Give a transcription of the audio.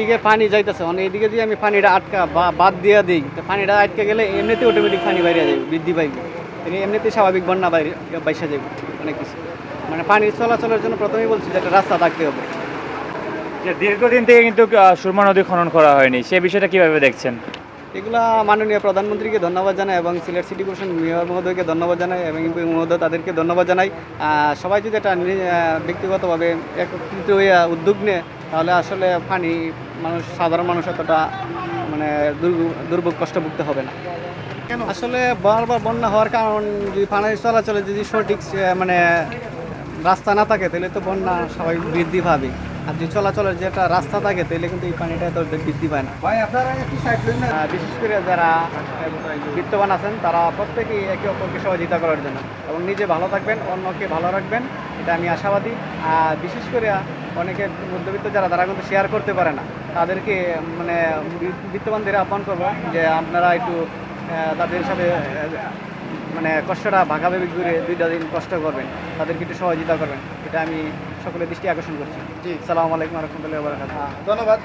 এদিকে পানি যাইতেছে মানে এদিকে দিয়ে আমি পানিটা আটকা বা বাদ দিয়ে দিই। তো পানিটা আটকে গেলে এমনিতে অটোমেটিক পানি বাইরে যাবে বৃদ্ধি পাইবে। তিনি এমনিতে স্বাভাবিক বন্যা বাইরে বাইসা যাবে অনেক কিছু। মানে পানির চলাচলের জন্য প্রথমেই বলছি যে একটা রাস্তা থাকতে হবে। যে দীর্ঘদিন থেকে কিন্তু সুরমা নদী খনন করা হয়নি সে বিষয়টা কীভাবে দেখছেন? এগুলা মাননীয় প্রধানমন্ত্রীকে ধন্যবাদ জানাই এবং সিলেট সিটি কর্পোরেশন মেয়র মহোদয়কে ধন্যবাদ জানাই এবং এমপি মহোদয় তাদেরকে ধন্যবাদ জানাই। সবাই যদি এটা ব্যক্তিগতভাবে একত্রিত হয়ে উদ্যোগ নেয় তাহলে আসলে পানি মানুষ সাধারণ মানুষ এতটা মানে দুর্ভ- দুর্ভোগ কষ্ট ভুগতে হবে না। আসলে বারবার বন্যা হওয়ার কারণ যদি পানির চলাচলে যদি সঠিক মানে রাস্তা না থাকে তাহলে তো বন্যা স্বাভাবিক বৃদ্ধি পাবে। আর যদি চলাচলের যে একটা রাস্তা থাকে তাহলে কিন্তু এই পানিটা এত বৃদ্ধি পায় না। বিশেষ করে যারা বিত্তবান আছেন তারা প্রত্যেকেই একে অপরকে সহযোগিতা করার জন্য। এবং নিজে ভালো থাকবেন অন্যকে ভালো রাখবেন এটা আমি আশাবাদী। আর বিশেষ করে অনেকে মধ্যবিত্ত যারা তারা কিন্তু শেয়ার করতে পারে না। তাদেরকে মানে বিত্তবানদের আহ্বান করব যে আপনারা একটু তাদের সাথে মানে কষ্টটা ভাগাভাগি করে দুইটা দিন কষ্ট করবেন। তাদেরকে একটু সহযোগিতা করবেন। এটা আমি সকলের দৃষ্টি আকর্ষণ করছি। জি। সালাম আলাইকুম রহমতুল্লাহ ধন্যবাদ।